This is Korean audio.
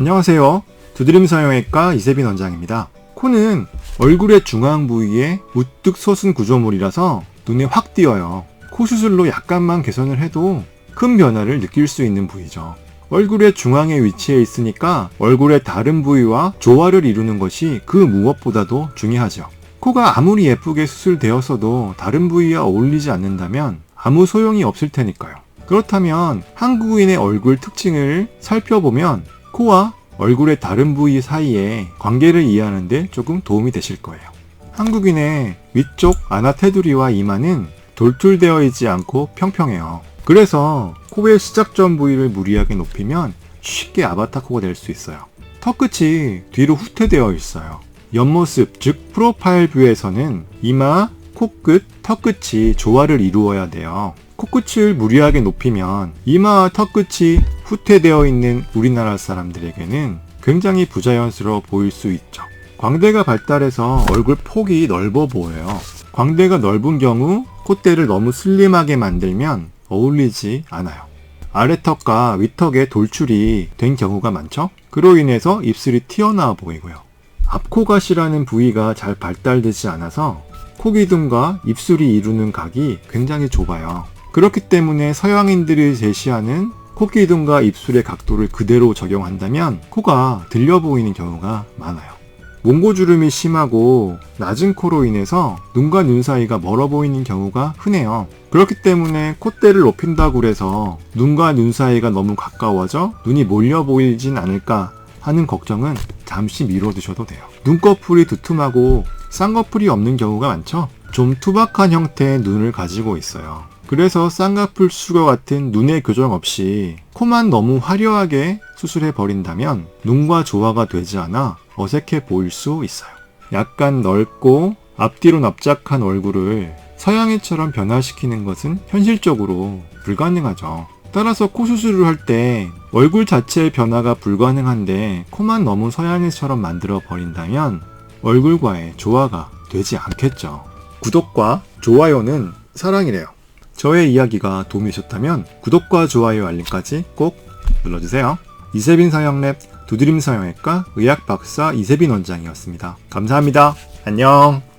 안녕하세요. 두드림 성형외과 이세빈 원장입니다. 코는 얼굴의 중앙 부위에 우뚝 솟은 구조물이라서 눈에 확 띄어요. 코 수술로 약간만 개선을 해도 큰 변화를 느낄 수 있는 부위죠. 얼굴의 중앙에 위치해 있으니까 얼굴의 다른 부위와 조화를 이루는 것이 그 무엇보다도 중요하죠. 코가 아무리 예쁘게 수술되었어도 다른 부위와 어울리지 않는다면 아무 소용이 없을 테니까요. 그렇다면 한국인의 얼굴 특징을 살펴보면 코와 얼굴의 다른 부위 사이의 관계를 이해하는데 조금 도움이 되실 거예요. 한국인의 위쪽 아나 테두리와 이마는 돌툴되어 있지 않고 평평해요. 그래서 코의 시작점 부위를 무리하게 높이면 쉽게 아바타 코가 될 수 있어요. 턱 끝이 뒤로 후퇴되어 있어요. 옆모습, 즉 프로파일 뷰에서는 이마, 코끝, 턱 끝이 조화를 이루어야 돼요. 코끝을 무리하게 높이면 이마와 턱 끝이 후퇴되어 있는 우리나라 사람들에게는 굉장히 부자연스러워 보일 수 있죠. 광대가 발달해서 얼굴 폭이 넓어 보여요. 광대가 넓은 경우 콧대를 너무 슬림하게 만들면 어울리지 않아요. 아래턱과 윗턱에 돌출이 된 경우가 많죠? 그로 인해서 입술이 튀어나와 보이고요. 앞코갓이라는 부위가 잘 발달되지 않아서 코기둥과 입술이 이루는 각이 굉장히 좁아요. 그렇기 때문에 서양인들이 제시하는 코기둥과 입술의 각도를 그대로 적용한다면 코가 들려 보이는 경우가 많아요. 몽고주름이 심하고 낮은 코로 인해서 눈과 눈 사이가 멀어 보이는 경우가 흔해요. 그렇기 때문에 콧대를 높인다고 해서 눈과 눈 사이가 너무 가까워져 눈이 몰려 보이진 않을까 하는 걱정은 잠시 미뤄두셔도 돼요. 눈꺼풀이 두툼하고 쌍꺼풀이 없는 경우가 많죠? 좀 투박한 형태의 눈을 가지고 있어요. 그래서 쌍꺼풀 수거 같은 눈의 교정 없이 코만 너무 화려하게 수술해 버린다면 눈과 조화가 되지 않아 어색해 보일 수 있어요. 약간 넓고 앞뒤로 납작한 얼굴을 서양인처럼 변화시키는 것은 현실적으로 불가능하죠. 따라서 코 수술을 할 때 얼굴 자체의 변화가 불가능한데 코만 너무 서양인처럼 만들어 버린다면 얼굴과의 조화가 되지 않겠죠. 구독과 좋아요는 사랑이래요. 저의 이야기가 도움이 되셨다면 구독과 좋아요 알림까지 꼭 눌러주세요. 이세빈 성형랩 두드림 성형외과 의학 박사 이세빈 원장이었습니다. 감사합니다. 안녕.